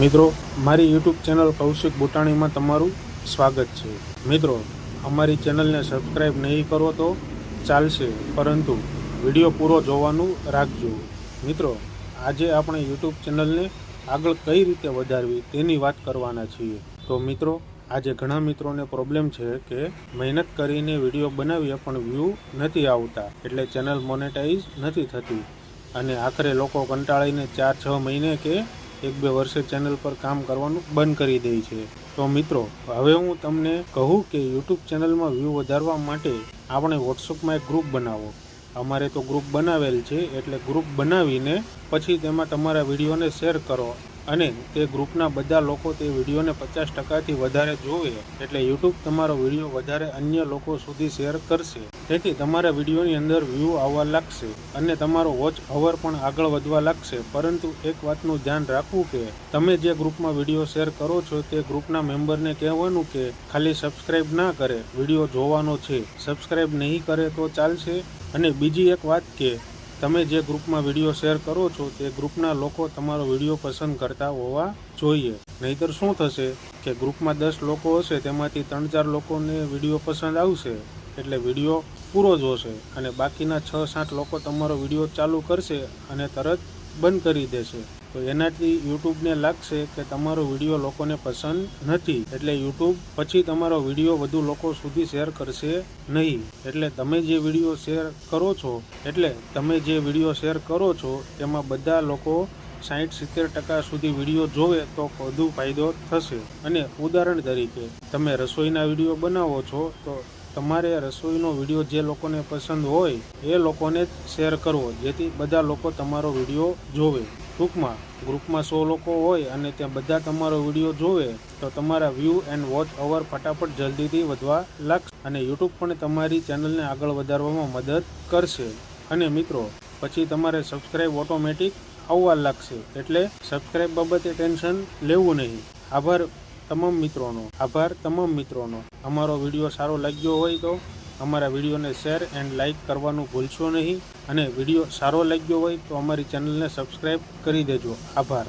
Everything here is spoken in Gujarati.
મિત્રો, મારી યુટ્યુબ ચેનલ કૌશિક બુટાણીમાં તમારું સ્વાગત છે. મિત્રો, અમારી ચેનલને સબસ્ક્રાઈબ નહીં કરો તો ચાલશે, પરંતુ વીડિયો પૂરો જોવાનું રાખજો. મિત્રો, આજે આપણે યુટ્યુબ ચેનલને આગળ કઈ રીતે વધારવી તેની વાત કરવાના છીએ. તો મિત્રો, આજે ઘણા મિત્રોને પ્રોબ્લેમ છે કે મહેનત કરીને વીડિયો બનાવીએ પણ વ્યૂ નથી આવતા, એટલે ચેનલ મોનેટાઈઝ નથી થતી. અને આખરે લોકો કંટાળીને ચાર છ મહિને કે એક બે વર્ષે ચેનલ પર કામ કરવાનું બંધ કરી દે છે. તો મિત્રો, હવે હું તમને કહું કે યુટ્યુબ ચેનલમાં વ્યૂ વધારવા માટે આપણે વોટ્સઅપમાં એક ગ્રુપ બનાવો. અમારે તો ગ્રુપ બનાવેલ છે, એટલે ગ્રુપ બનાવીને પછી તેમાં તમારા વિડીયોને શેર કરો અને તે ગ્રુપના બધા લોકો તે વિડીયોને પચાસ ટકાથી વધારે જોવે, એટલે યુટ્યુબ તમારો વીડિયો વધારે અન્ય લોકો સુધી શેર કરશે. તેથી તમારા વિડીયોની અંદર વ્યૂ આવવા લાગશે અને તમારો વોચ અવર પણ આગળ વધવા લાગશે. પરંતુ એક વાતનું ધ્યાન રાખવું કે તમે જે ગ્રુપમાં વીડિયો શેર કરો છો તે ગ્રુપના મેમ્બરને કહેવાનું કે ખાલી સબસ્ક્રાઇબ ના કરે. વીડિયો જોવાનો છે. સબસ્ક્રાઇબ નહીં કરે તો ચાલશે. અને બીજી એક વાત કે તમે જે ગ્રુપમાં વીડિયો શેર કરો છો તે ગ્રુપના લોકો તમારો વીડિયો પસંદ કરતા હોવા જોઈએ. નહીતર શું થશે કે ગ્રુપમાં દસ લોકો હશે તેમાંથી ત્રણ ચાર લોકોને વીડિયો પસંદ આવશે. એટલે વીડિયો પૂરો જોશે અને બાકીના છ સાત લોકો તમારો વીડિયો ચાલુ કરશે અને તરત બંધ કરી દેશે. તો એનાથી યુટ્યુબને લાગશે કે તમારો વીડિયો લોકોને પસંદ નથી. એટલે યુટ્યુબ પછી તમારો વીડિયો વધુ લોકો સુધી શેર કરશે નહીં. એટલે તમે જે વીડિયો શેર કરો છો, એટલે તમે જે વીડિયો શેર કરો છો તેમાં બધા લોકો સાઠ સિત્તેર ટકા સુધી વીડિયો જોવે તો વધુ ફાયદો થશે. અને ઉદાહરણ તરીકે, તમે રસોઈના વીડિયો બનાવો છો, તો તમારે રસોઈનો વીડિયો જે લોકોને પસંદ હોય, એ લોકોને જ શેર કરવો, જેથી બધા લોકો તમારો વીડિયો જોવે. ટૂંકમાં, ગ્રુપમાં સો લોકો હોય અને ત્યાં બધા તમારો વીડિયો જોવે, તો તમારા વ્યૂ એન્ડ વોચ અવર ફટાફટ જલ્દીથી વધવા લાગશે અને યુટ્યુબ પણ તમારી ચેનલને આગળ વધારવામાં મદદ કરશે. અને મિત્રો, પછી તમારે સબસ્ક્રાઈબ ઓટોમેટિક આવવા લાગશે, એટલે સબસ્ક્રાઈબ બાબતે ટેન્શન લેવું નહીં. આભાર. તમામ મિત્રોનો આભાર, તમામ મિત્રોનો. અમારો વીડિયો સારો લાગ્યો હોય તો અમારા વિડીયોને શેર એન્ડ લાઇક કરવાનું ભૂલશો નહીં. અને વીડિયો સારો લાગ્યો હોય તો અમારી ચેનલને સબસ્ક્રાઈબ કરી દેજો. આભાર.